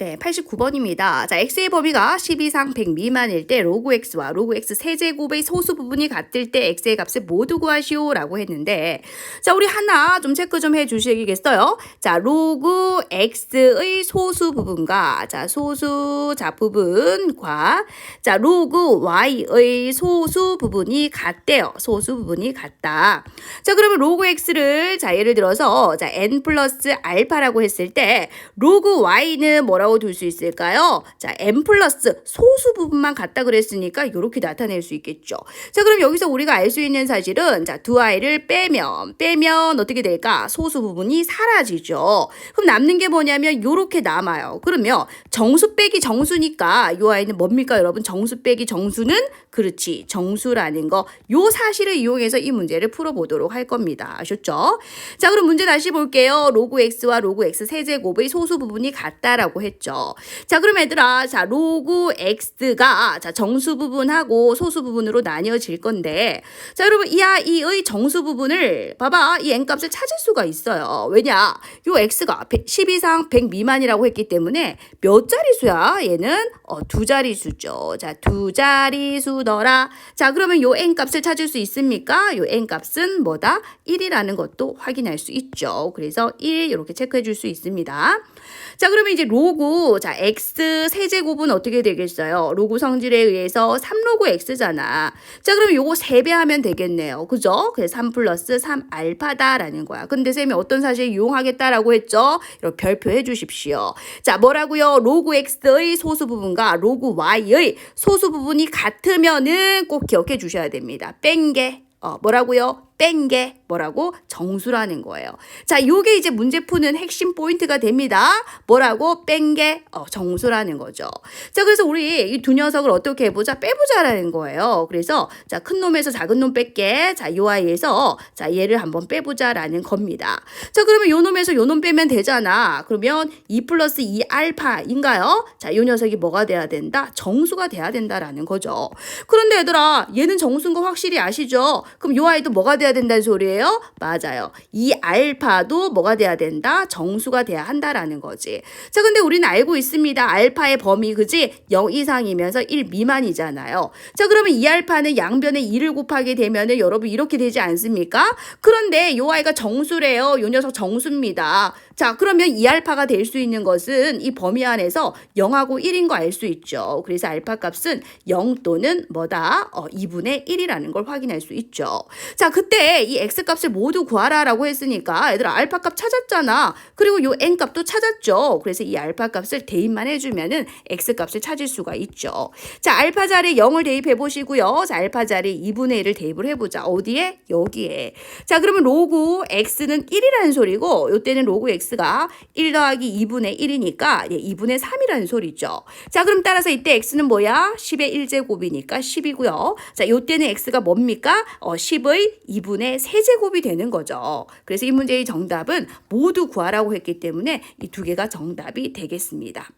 네, 89번입니다. 자, x의 범위가 10 이상 100 미만일 때 로그 x와 로그 x 세제곱의 소수 부분이 같을 때 x의 값을 모두 구하시오라고 했는데 자, 우리 하나 좀 체크 좀 해 주시겠어요? 자, 로그 x의 소수 부분과 자, 소수 자 부분과 자, 로그 y의 소수 부분이 같대요. 소수 부분이 같다. 자, 그러면 로그 x를 자, 예를 들어서 자, n 플러스 알파라고 했을 때 로그 y는 뭐라고 둘 수 있을까요? 자, n 플러스 소수 부분만 같다 그랬으니까 이렇게 나타낼 수 있겠죠. 자, 그럼 여기서 우리가 알 수 있는 사실은 자, 두 i를 빼면 빼면 어떻게 될까? 소수 부분이 사라지죠. 그럼 남는 게 뭐냐면 이렇게 남아요. 그러면 정수 빼기 정수니까 이 아이는 뭡니까, 여러분? 정수 빼기 정수는 그렇지. 정수라는 거. 요 사실을 이용해서 이 문제를 풀어보도록 할 겁니다. 아셨죠? 자, 그럼 문제 다시 볼게요. 로그 x와 로그 x 세제곱의 소수 부분이 같다라고 했죠. 자, 그럼 얘들아, 자, 로그 x가 자, 정수 부분하고 소수 부분으로 나뉘어질 건데, 자, 여러분, 이 아이의 정수 부분을 봐봐. 이 n 값을 찾을 수가 있어요. 왜냐? 요 x가 10 이상 100 미만이라고 했기 때문에 몇 자리수야? 얘는 어, 두 자리수죠. 자, 두 자리수더라. 자, 그러면 요 n 값을 찾을 수 있습니까? 요 n 값은 뭐다? 1이라는 것도 확인할 수 있죠. 그래서 1 이렇게 체크해 줄 수 있습니다. 자, 그러면 이제 로그 자, x 세제곱은 어떻게 되겠어요? 로그 성질에 의해서 3로그 x잖아. 자, 그러면 요거 3배 하면 되겠네요. 그죠? 그래서 3 플러스 3 알파다라는 거야. 근데 쌤이 어떤 사실 이용하겠다라고 했죠? 이렇게 별표 해 주십시오. 자, 뭐라고요? 로그 x의 소수 부분과 로그 y의 소수 부분이 같으면은 꼭 기억해 주셔야 됩니다. 뺀 게, 어, 뭐라고요? 뺀 게 뭐라고? 정수라는 거예요. 자, 요게 이제 문제 푸는 핵심 포인트가 됩니다. 뭐라고? 뺀게 어, 정수라는 거죠. 자, 그래서 우리 이 두 녀석을 어떻게 해보자? 빼보자라는 거예요. 그래서 자, 큰 놈에서 작은 놈 뺄게. 자, 요 아이에서 자, 얘를 한번 빼보자라는 겁니다. 자, 그러면 요 놈에서 요 놈 빼면 되잖아. 그러면 2 플러스 2 알파인가요? 자, 요 녀석이 뭐가 돼야 된다? 정수가 돼야 된다라는 거죠. 그런데 얘들아, 얘는 정수인 거 확실히 아시죠? 그럼 요 아이도 뭐가 돼야 된다는 소리예요? 맞아요. 이 알파도 뭐가 돼야 된다? 정수가 돼야 한다라는 거지. 자, 근데 우리는 알고 있습니다. 알파의 범위, 그지? 0 이상이면서 1 미만이잖아요. 자, 그러면 이 알파는 양변에 2를 곱하게 되면은 여러분 이렇게 되지 않습니까? 그런데 요 아이가 정수래요. 요 녀석 정수입니다. 자, 그러면 이 알파가 될 수 있는 것은 이 범위 안에서 0하고 1인 거 알 수 있죠. 그래서 알파 값은 0 또는 뭐다? 어, 2분의 1이라는 걸 확인할 수 있죠. 자, 그때 이 x 값을 모두 구하라라고 했으니까 얘들아 알파 값 찾았잖아. 그리고 요 n 값도 찾았죠. 그래서 이 알파 값을 대입만 해주면은 x 값을 찾을 수가 있죠. 자, 알파 자리 0을 대입해 보시고요. 자, 알파 자리 2분의 1을 대입을 해보자. 어디에? 여기에. 자, 그러면 로그 x는 1이라는 소리고 요때는 로그 x가 1 더하기 2분의 1이니까 예, 2분의 3이라는 소리죠. 자, 그럼 따라서 이때 x는 뭐야? 10의 1제곱이니까 10이고요. 자, 요때는 x가 뭡니까? 어, 10의 2분의 세제곱이 되는 거죠. 그래서 이 문제의 정답은 모두 구하라고 했기 때문에 이 두 개가 정답이 되겠습니다.